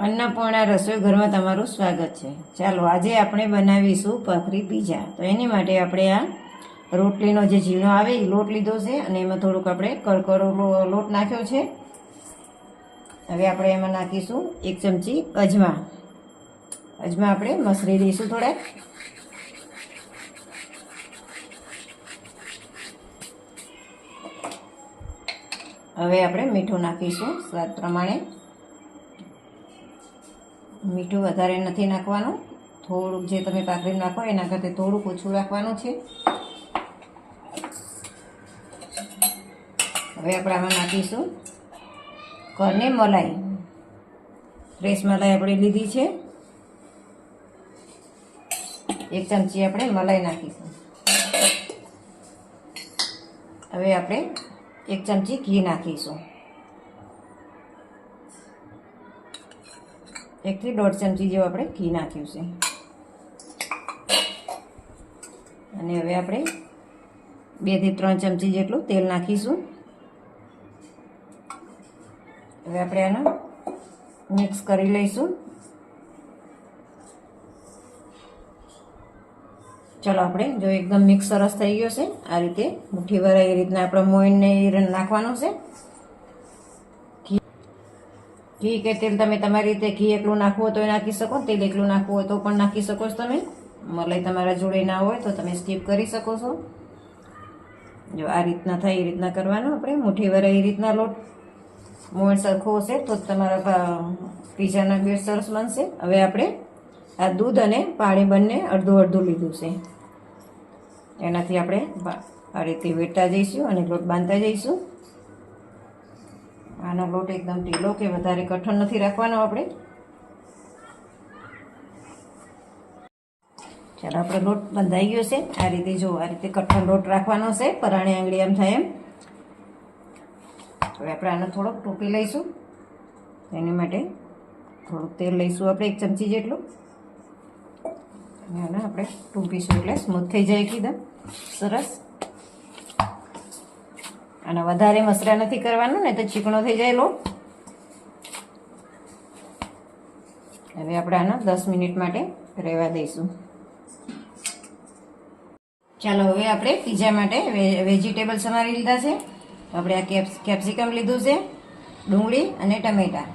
અન્નપૂર્ણા રસોઈ ઘરમાં તમારું સ્વાગત છે. ચાલો, આજે આપણે બનાવીશું ભાખરી પીઝા. તો એની માટે આપણે આ રોટલીનો જે ઝીણો આવે એ લોટ લીધો છે અને એમાં થોડુંક આપણે કડકડો લોટ નાખ્યો છે. હવે આપણે એમાં નાખીશું એક ચમચી અજમા. અજમા આપણે મસરી દઈશું થોડાક. હવે આપણે મીઠું નાખીશું સ્વાદ પ્રમાણે. મીઠું વધારે નથી નાખવાનું. થોડુંક જે તમે પાકડી નાખો એના કરતાં થોડુંક ઓછું રાખવાનું છે. હવે આપણે આમાં નાખીશું. કરને મલાઈ. ફ્રેશ મલાઈ આપણે લીધી છે. એક ચમચી આપણે મલાઈ નાખીશું. હવે આપણે એક ચમચી ઘી નાખીશું. એકથી દોઢ ચમચી જેવું આપણે ઘી નાખ્યું છે. અને હવે આપણે બેથી ત્રણ ચમચી જેટલું તેલ નાખીશું. હવે આપણે આને મિક્સ કરી લઈશું. ચલો આપણે જો એકદમ મિક્સ સરસ થઈ ગયો છે. આ રીતે મુઠ્ઠી ભરાય એ રીતના આપણે મોઈનને એ નાખવાનું છે. ઘી કે તેલ તમે તમારી રીતે ઘી એકલું નાખવું હોય તો નાખી શકો તેલ એકલું નાખવું હોય તો પણ નાખી શકો છો તમે. મલાઈ તમારા જોડે ના હોય તો તમે સ્કીપ કરી શકો છો. જો આ રીતના થાય એ રીતના કરવાનું આપણે. મુઠ્ઠી ભરાય એ રીતના લોટ મોણ સરખો હશે તો તમારા પીઝાના બેડ સરસ બનશે. હવે આપણે આ દૂધ અને પાણી બંને અડધું અડધું લીધું છે. એનાથી આપણે આ રીતે વેટતા જઈશું અને લોટ બાંધતા જઈશું. આનો લોટ એકદમ ઢીલો કે વધારે કઠણ નથી રાખવાનો આપણે. ચાલો, આપણે લોટ બંધાઈ ગયો છે. આ રીતે જો, આ રીતે કઠણ લોટ રાખવાનો છે. પરાણે આંગળી એમ થાય એમ. હવે આપણે આને થોડોક ટોપી લઈશું. એની માટે થોડુંક તેલ લઈશું આપણે, એક ચમચી જેટલું. અને આને આપણે ટૂંપીશું એટલે સ્મૂથ થઈ જાય એકદમ. સરસ. અને વધારે મસરા નથી કરવાનું ને તો ચીકણો થઈ જાય લોટ હવે આપણે આને દસ મિનિટ માટે રહેવા દઈશું. ચાલો હવે આપણે પીઝા માટે વેજીટેબલ્સ અમારી લીધા છે. આપણે આ કેપ્સ, કેપ્સિકમ લીધું છે, ડુંગળી અને ટમેટા.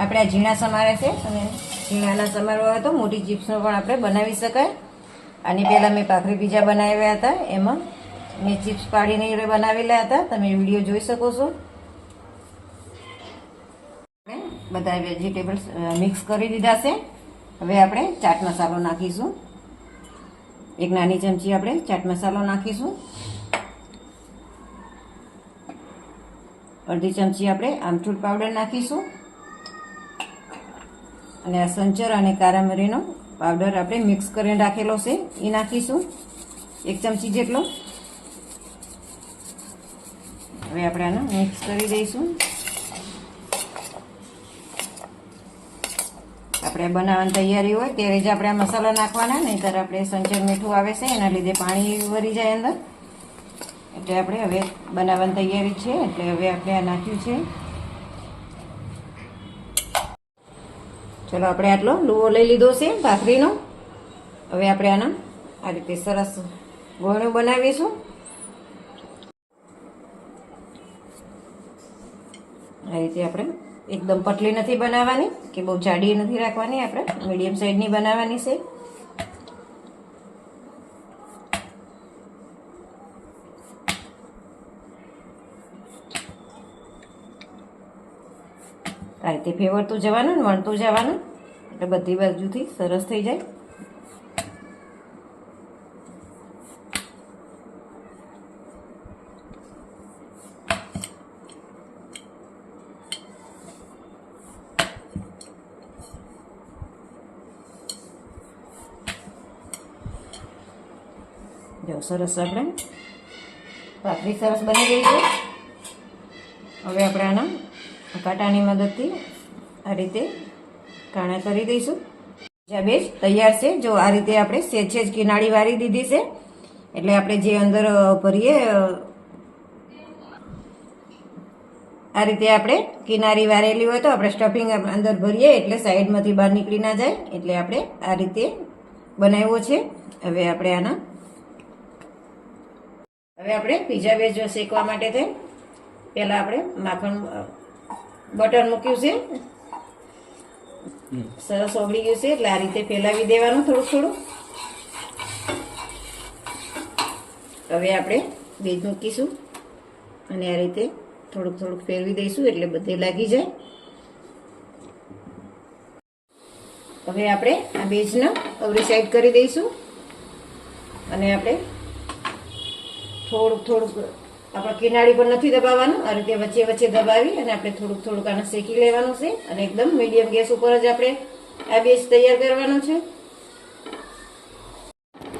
આપણે આ ઝીણા સમારે છે અને ઝીણાના સમારવા હોય તો મોટી ચિપ્સનો પણ આપણે બનાવી શકાય. આની પહેલાં મેં પાખરી પીઝા બનાવ્યા હતા, એમાં મેં ચિપ્સ પાડીને એ બનાવેલા હતા. તમે વીડિયો જોઈ શકો છો. બધા વેજીટેબલ્સ મિક્સ કરી દીધા છે. હવે આપણે ચાટ મસાલો નાખીશું. એક નાની ચમચી આપણે ચાટ મસાલો નાખીશું. અડધી ચમચી આપણે આમચૂર પાવડર નાખીશું. અને આ સંચર અને કારામરીનો પાવડર આપણે મિક્સ કરીને રાખેલો છે. એ નાખીશું. એક ચમચી જેટલો. હવે આપણે આને મિક્સ કરી દઈશું. આપણે બનાવવાની તૈયારી હોય ત્યારે જ આપણે આ મસાલા નાખવાના, નહીંતર આપણે સંચર મીઠું આવે છે, એના લીધે પાણી વરી જાય અંદર. એટલે આપણે હવે બનાવવાની તૈયારી છે, એટલે હવે આપણે આ નાખ્યું છે. ચલો આપણે આટલો લુવો લઈ લીધો છે, ભાખરીનો. હવે આપણે આના આ રીતે સરસ ગોળું બનાવીશું. રીતે આપણે એકદમ પતલી નથી બનાવવાની કે બહુ જાડી નથી રાખવાની, આપણે મીડિયમ સાઈઝની બનાવવાની છે. આ રીતે ફેવરતું જવાનું વણતું જવાનું, એટલે બધી બાજુથી સરસ થઈ જાય. જો સરસ આપણે ભાખરી સરસ બની ગઈ છે. હવે આપણે આના કાંટાની મદદથી આ રીતે કાણા કરી દઈશું. જ્યાં બેજ, તૈયાર છે. જો આ રીતે આપણે સેજ જ કિનાળી વારી દીધી છે. એટલે આપણે જે અંદર ભરીએ આ રીતે આપણે કિનારી વારેલી હોય તો આપણે સ્ટફિંગ અંદર ભરીએ એટલે સાઈડમાંથી બહાર નીકળી ના જાય. એટલે આપણે આ રીતે બનાવ્યો છે. હવે આપણે આના હવે આપણે પીઝા બેઝ શેકવા માટે થાય પહેલાં આપણે માખણ બટર મૂક્યું છે. સરસ ઓગળી ગયું છે એટલે આ રીતે ફેલાવી દેવાનું થોડુંક થોડું હવે આપણે બેજ મૂકીશું અને આ રીતે થોડુંક થોડુંક ફેરવી દઈશું એટલે બધે લાગી જાય. હવે આપણે આ બેજને અવરી સાઈડ કરી દઈશું. અને આપણે થોડુંક થોડુંક આપણે કિનારી પર નથી દબાવવાનું આ રીતે વચ્ચે વચ્ચે દબાવી અને આપણે થોડુંક થોડુંક આને શેકી લેવાનું છે અને એકદમ મીડિયમ ગેસ ઉપર જ આપણે આ બેસ તૈયાર કરવાનો છે.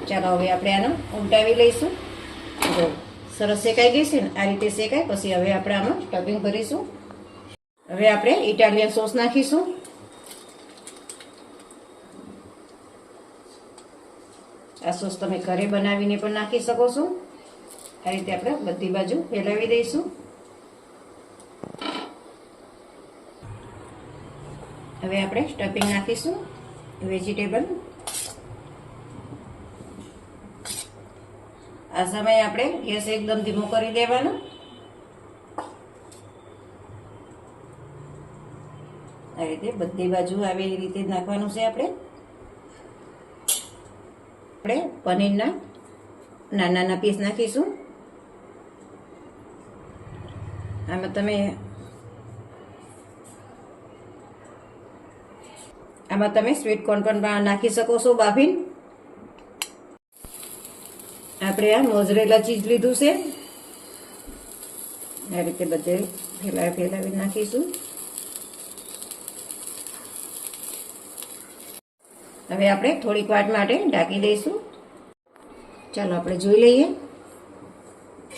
ચાલો હવે આપણે આને ઉલટાવી લઈશું. જો સરસ શેકાઈ ગઈ છે ને, આ રીતે શેકાય, પછી હવે આપણે આમાં સ્ટફિંગ ભરીશું હવે આપણે ઇટાલિયન સોસ નાખીશું. આ સોસ તમે ઘરે બનાવીને પણ નાખી શકો છો. આ રીતે આપણે બધી બાજુ ફેલાવી દઈશું. હવે આપણે સ્ટફિંગ નાખીશું. વેજીટેબલ આ સમયે આપણે ગેસ એકદમ ધીમો કરી દેવાનો. આ રીતે બધી બાજુ આવી રીતે નાખવાનું છે આપણે. આપણે પનીરના નાના નાના પીસ નાખીશું. આમાં તમે આમાં તમે સ્વીટ કોર્ન પણ નાખી શકો છો બાફીન આપણે આ મોઝરેલા ચીઝ લીધું છે આ રીતે બધે ફેલાવી ફેલાવી નાખીશું હવે આપણે થોડીક વાર માટે ઢાંકી દઈશું ચાલો આપણે જોઈ લઈએ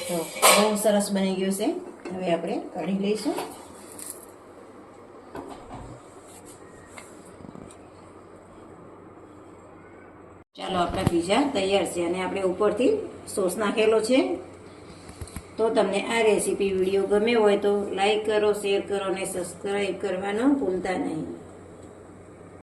તો બહુ સરસ બની ગયું છે હવે આપણે કાઢી લઈશું. ચાલો, આપણા પીઝા તૈયાર છે અને આપણે ઉપરથી સોસ નાખેલો છે. તો તમને આ રેસીપી વીડિયો ગમે હોય તો લાઈક કરો, શેર કરો અને સબસ્ક્રાઈબ કરવાનું ભૂલતા નહીં.